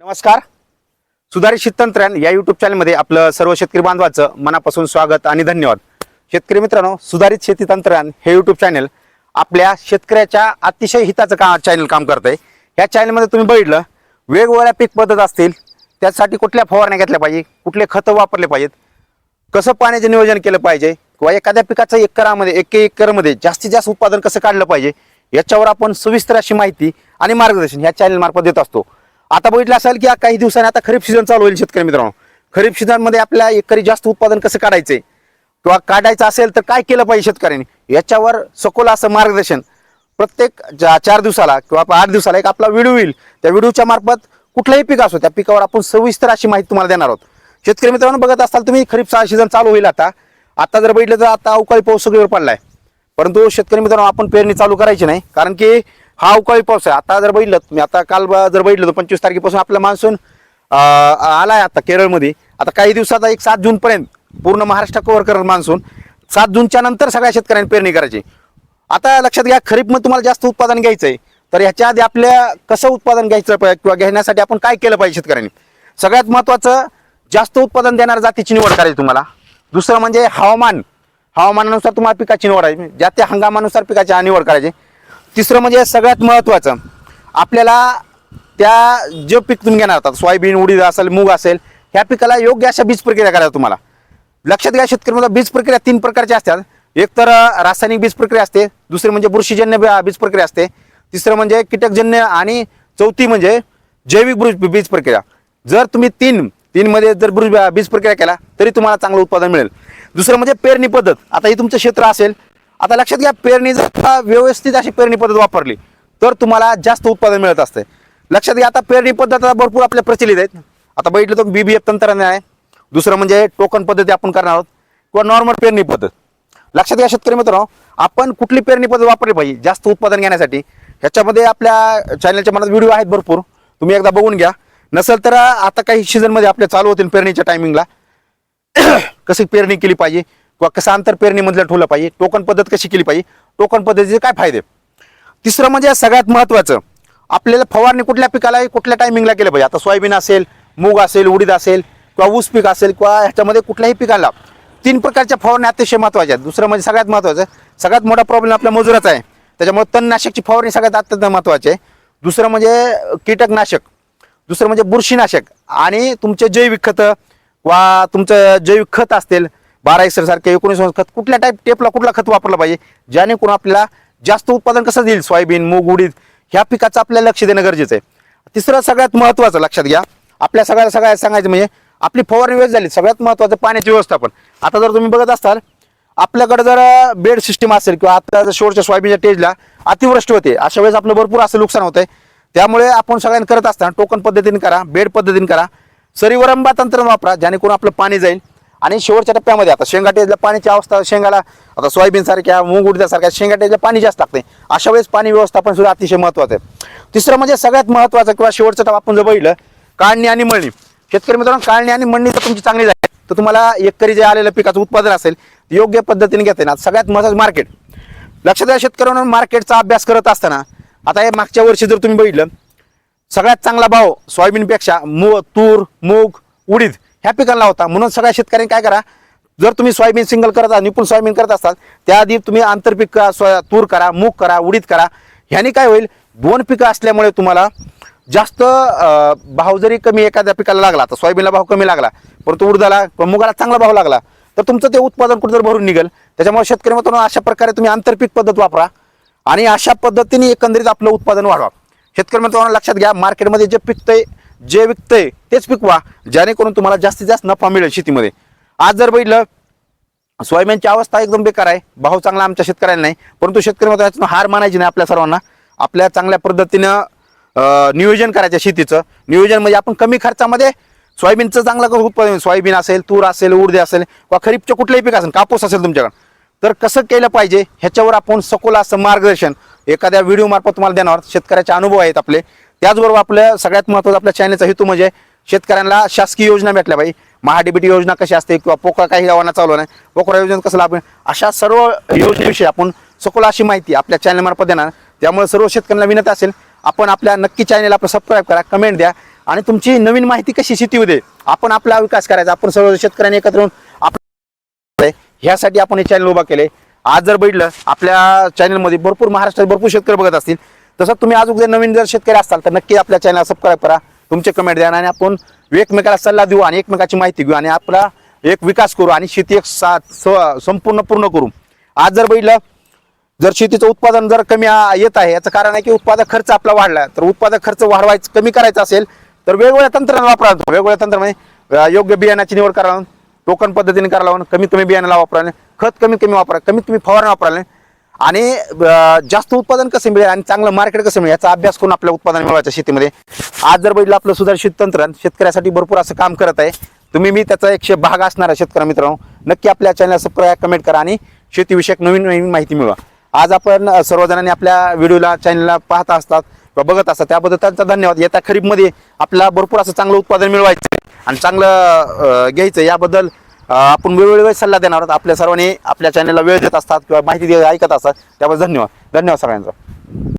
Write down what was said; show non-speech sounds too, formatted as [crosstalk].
नमस्कार. सुधारित शेततंत्रज्ञान या युट्यूब चॅनलमध्ये आपलं सर्व शेतकरी बांधवाचं मनापासून स्वागत आणि धन्यवाद. शेतकरी मित्रांनो सुधारित शेती तंत्रज्ञान हे युट्यूब चॅनल आपल्या शेतकऱ्याच्या अतिशय हिताचं का चॅनल काम करत आहे ह्या चॅनलमध्ये तुम्ही बघितलं वेगवेगळ्या पीक पद्धत असतील त्यासाठी कुठल्या फवारण्या घेतल्या पाहिजे कुठले खतं वापरले पाहिजेत कसं पाण्याचं नियोजन केलं पाहिजे किंवा एखाद्या पिकाचं एकरामध्ये एक एकरमध्ये जास्तीत जास्त उत्पादन कसं काढलं पाहिजे याच्यावर आपण सविस्तर अशी माहिती आणि मार्गदर्शन ह्या चॅनल मार्फत देत असतो. आता बघितलं असेल की काही दिवसांनी आता खरीप सीझन चालू होईल शेतकरी मित्रांनो. खरीप सीझनमध्ये आपल्या एकरी जास्त उत्पादन कसं काढायचं किंवा काढायचं असेल तर काय केलं पाहिजे शेतकऱ्यांनी? याच्यावर सखोल असं मार्गदर्शन. प्रत्येक चार दिवसाला किंवा आठ दिवसाला एक आपला व्हिडिओ येईल. त्या व्हिडिओच्या मार्फत कुठलाही पीक असो त्या पिकावर आपण सविस्तर अशी माहिती तुम्हाला देणार आहोत. शेतकरी मित्रांनो बघत असाल तुम्ही खरीप सीझन चालू होईल आता. आता जर बघितलं तर आता अवकाळी पाऊस सगळीवर पडलाय. परंतु शेतकरी मित्रांनो आपण पेरणी चालू करायची नाही. कारण की हा अवकाळी पाऊस आहे? आता जर बघितलं मी आता काल ब- जर बघितलं तर पंचवीस तारखेपासून आपला मान्सून आला आहे आता केरळमध्ये. आता काही दिवसात एक सात जूनपर्यंत पूर्ण महाराष्ट्र कव्हर करेल मान्सून. सात जूनच्या नंतर सगळ्या शेतकऱ्यांनी पेरणी करायची. आता लक्षात घ्या खरीपमध्ये तुम्हाला जास्त उत्पादन घ्यायचं आहे तर ह्याच्या आधी आपल्या कसं उत्पादन घ्यायचं पाहिजे किंवा घेण्यासाठी आपण काय केलं पाहिजे शेतकऱ्यांनी? सगळ्यात महत्त्वाचं जास्त उत्पादन देणाऱ्या जातीची निवड करायची तुम्हाला. दुसरं म्हणजे हवामान. हवामानानुसार तुम्हाला पिकाची निवड आहे. ज्या त्या हंगामानुसार पिकाची निवड करायची. तिसरं म्हणजे सगळ्यात महत्त्वाचं आपल्याला त्या जे पीक तुम्ही घेणार आहात सोयाबीन उडीद असेल मूग असेल ह्या पिकाला योग्य अशा बीज प्रक्रिया करायला तुम्हाला. लक्षात घ्या शेतकऱ्यांना बीज प्रक्रिया तीन प्रकारच्या असतात. एक तर रासायनिक बीज प्रक्रिया असते दुसरी म्हणजे बुरशीजन्य बीज प्रक्रिया असते तिसरं म्हणजे कीटकजन्य आणि चौथी म्हणजे जैविक बुर- बीज प्रक्रिया. जर तुम्ही तीन तीनमध्ये जर बुर- बीज प्रक्रिया केला तरी तुम्हाला चांगलं उत्पादन मिळेल. दुसरं म्हणजे पेरणी पद्धत. आता ही तुमचं क्षेत्र असेल आता लक्षात घ्या पेरणी जर का व्यवस्थित अशी पेरणी पद्धत वापरली तर तुम्हाला जास्त उत्पादन मिळत असते. लक्षात घ्या आता पेरणी पद्धत आता भरपूर आपल्या प्रचलित आहेत. आता बघितलं तर बीबीएफ तंत्रज्ञान आहे. दुसरं म्हणजे टोकन पद्धती आपण करणार आहोत किंवा नॉर्मल पेरणी पद्धत. लक्षात घ्या शेतकरी मित्रांनो आपण कुठली पेरणी पद्धत वापरली पाहिजे जास्त उत्पादन घेण्यासाठी? ह्याच्यामध्ये आपल्या चॅनलच्या मनात व्हिडिओ आहेत भरपूर. तुम्ही एकदा बघून घ्या. नसेल तर आता काही सीझनमध्ये आपले चालू होतील पेरणीच्या टायमिंगला [coughs] कशी पेरणी केली पाहिजे? किंवा कसं अंतर पेरणीमधलं ठेवलं पाहिजे टोकन पद्धत कशी केली पाहिजे टोकन पद्धतीचे काय फायदे? तिसरं म्हणजे सगळ्यात महत्त्वाचं आपल्याला फवारणी कुठल्या पिकाला कुठल्या टायमिंगला केलं पाहिजे? आता सोयाबीन असेल मूग असेल उडीद असेल किंवा ऊस पीक असेल किंवा ह्याच्यामध्ये कुठल्याही पिकाला तीन प्रकारच्या फवारण्या अतिशय महत्त्वाच्या आहेत. दुसरं म्हणजे सगळ्यात महत्त्वाचं सगळ्यात मोठा प्रॉब्लेम आपल्या मजुराचा आहे. त्याच्यामुळे तणनाशकची फवारणी सगळ्यात अत्यंत महत्त्वाची आहे. दुसरं म्हणजे कीटकनाशक दुसरं म्हणजे बुरशीनाशक आणि तुमचे जैविक खतं वा तुमचं जैविक खत असतील बारा एक्सर सारखे एकोणीस खत कुठल्या टाईप टेपला कुठला खत वापरलं पाहिजे? जेणेकरून आपल्याला जास्त उत्पादन कसं देईल? सोयाबीन मूग उडीद ह्या पिकाचं आपल्याला लक्ष देणं गरजेचं आहे. तिसरं सगळ्यात महत्त्वाचं लक्षात घ्या. आपल्या सगळ्या सगळ्या सांगायचं म्हणजे आपली फवारणी वेळ झाली. सगळ्यात महत्त्वाचं पाण्याची व्यवस्थापन. आता जर तुम्ही बघत असाल आपल्याकडे जर बेड सिस्टीम असेल किंवा आता जर शेवटच्या सोयाबीनच्या टेजला अतिवृष्टी होते अशा वेळेस आपलं भरपूर असं नुकसान होतं त्यामुळे आपण सगळ्यांनी करत असताना टोकन पद्धतीने करा बेड पद्धतीने करा. सरीवरंबा तंत्र वापरा जेणेकरून आपलं पाणी जाईल. आणि शेवटच्या टप्प्यामध्ये आता शेंगा टेजला पाण्याची अवस्था शेंगाला आता सोयाबीन सारख्या मूग उडद्यासारख्या शेंगा टेजला पाणी जास्त लागते अशा वेळेस पाणी व्यवस्थापन सुद्धा अतिशय महत्त्वाचं आहे. तिसरं म्हणजे सगळ्यात महत्त्वाचं किंवा शेवटचं टप्पा आपण जर बघितलं काढणी आणि मळणी. शेतकरी मित्रांनो काढणी आणि मळणी जर तुमची चांगली झाली तर तुम्हाला एकरी जे आलेलं पिकाचं उत्पादन असेल योग्य पद्धतीने घेता येणार. सगळ्यात महत्त्वाचं मार्केट. लक्षात द्या शेतकऱ्यांना मार्केटचा अभ्यास करत असताना आता हे मागच्या वर्षी जर तुम्ही बघितलं सगळ्यात चांगला भाव सोयाबीनपेक्षा मू तूर मूग उडीद ह्या पिकांना होता म्हणून सगळ्या शेतकऱ्यांनी काय करा जर तुम्ही सोयाबीन सिंगल करत आहात निपुण सोयाबीन करत असाल त्याआधी तुम्ही आंतरपीक करा, सोया तूर करा मूग करा उडीद करा. ह्याने काय होईल दोन पिकं असल्यामुळे तुम्हाला जास्त भाव जरी कमी एखाद्या पिकाला लागला तर सोयाबीनला भाव कमी लागला परंतु उडदाला किंवा मुगाला चांगला भाव लागला तर तुमचं ते उत्पादन कुठेतरी भरून निघेल त्याच्यामुळे शेतकरी मग अशा प्रकारे तुम्ही आंतरपीक पद्धत वापरा आणि अशा पद्धतीने एकंदरीत आपलं उत्पादन वाढवा. शेतकरी मित्रांनो लक्षात घ्या मार्केटमध्ये जे पिकतंय जे विकतंय तेच पिकवा. जेणेकरून तुम्हाला जास्तीत जास्त नफा मिळेल शेतीमध्ये. आज जर बघितलं सोयाबीनची अवस्था एकदम बेकार आहे. भाव चांगला आमच्या शेतकऱ्यांना नाही. परंतु शेतकरी मित्रांनो हार मानायची नाही आपल्या सर्वांना. आपल्या चांगल्या पद्धतीनं नियोजन करायचं शेतीचं. नियोजन म्हणजे आपण कमी खर्चामध्ये सोयाबीनचं चांगलं उत्पादन सोयाबीन असेल तूर असेल उडदे असेल किंवा खरीपचं कुठलंही पीक असेल कापूस असेल तुमच्याकडे. तर कसं केलं पाहिजे ह्याच्यावर आपण सखोल असं मार्गदर्शन एखाद्या व्हिडिओ मार्फत तुम्हाला देणार शेतकऱ्याचे अनुभव आहेत आपले. त्याचबरोबर आपल्या सगळ्यात महत्त्वाचं आपल्या चॅनलचा हेतू म्हणजे शेतकऱ्यांना शासकीय योजना भेटल्या पाहिजे महाडीबीटी योजना कशी असते किंवा पोकळा काही गावांना चालू नाही पोकळा योजना कसं लाभ अशा सर्व योजनेविषयी आपण सखोल अशी माहिती आपल्या चॅनल मार्फत देणार. त्यामुळे सर्व शेतकऱ्यांना विनंती असेल आपण आपल्या नक्की चॅनल आपण सबस्क्राईब करा कमेंट द्या आणि तुमची नवीन माहिती कशी शेती दे आपण आपला विकास करायचा. आपण सर्व शेतकऱ्यांनी एकत्र येऊन आपण ह्यासाठी आपण हे चॅनल उभा केले आज जर बघितलं आपल्या चॅनलमध्ये भरपूर महाराष्ट्रात भरपूर शेतकरी बघत असतील. तसं तुम्ही आज जर नवीन जर शेतकरी असाल तर नक्की आपल्या चॅनल सबस्क्राईब करा. तुमचे कमेंट द्या आणि आपण एकमेकाला सल्ला देऊ आणि एकमेकाची माहिती घेऊ आणि आपला एक विकास करू आणि शेती एक साथ स- संपूर्ण पूर्ण करू. आज जर बघितलं जर शेतीचं उत्पादन जर कमी येत आहे याचं कारण आहे की उत्पादक खर्च आपला वाढला. तर उत्पादक खर्च वाढवायचं कमी करायचा असेल तर वेगवेगळ्या तंत्रांना वापरा. वेगवेगळ्या तंत्रामध्ये योग्य बियाण्याची निवड करा टोकन पद्धतीने करा लावून कमीत कमी बियाण्याला वापरायला खत कमीत कमी वापरा. कमीत कमी फवारणा वापरायला आणि जास्त उत्पादन कसं मिळेल आणि चांगलं मार्केट कसं मिळेल याचा अभ्यास करून आपल्या उत्पादन मिळवायचं शेतीमध्ये. आज जर बघितलं आपलं सुधारित तंत्र शेतकऱ्यासाठी भरपूर असं काम करत आहे. तुम्ही मी त्याचा एकशे भाग असणारा शेतकरी मित्रांनो. नक्की आपल्या चॅनल सबस्क्राईब कमेंट करा आणि शेतीविषयक नवीन नवीन माहिती मिळवा. आज आपण सर्वजणांनी आपल्या व्हिडिओला चॅनलला पाहत असतात किंवा बघत असतात त्याबद्दल त्यांचा धन्यवाद. येत्या खरीपमध्ये आपल्याला भरपूर असं चांगलं उत्पादन मिळवायचं आहे आणि चांगलं घ्यायचं याबद्दल आपण वेळोवेळी सल्ला देणार आहोत. आपल्या सर्वांनी आपल्या चॅनलला वेळ देत असतात किंवा माहिती देत ऐकत असतात. त्यामुळे धन्यवाद. धन्यवाद सगळ्यांचा.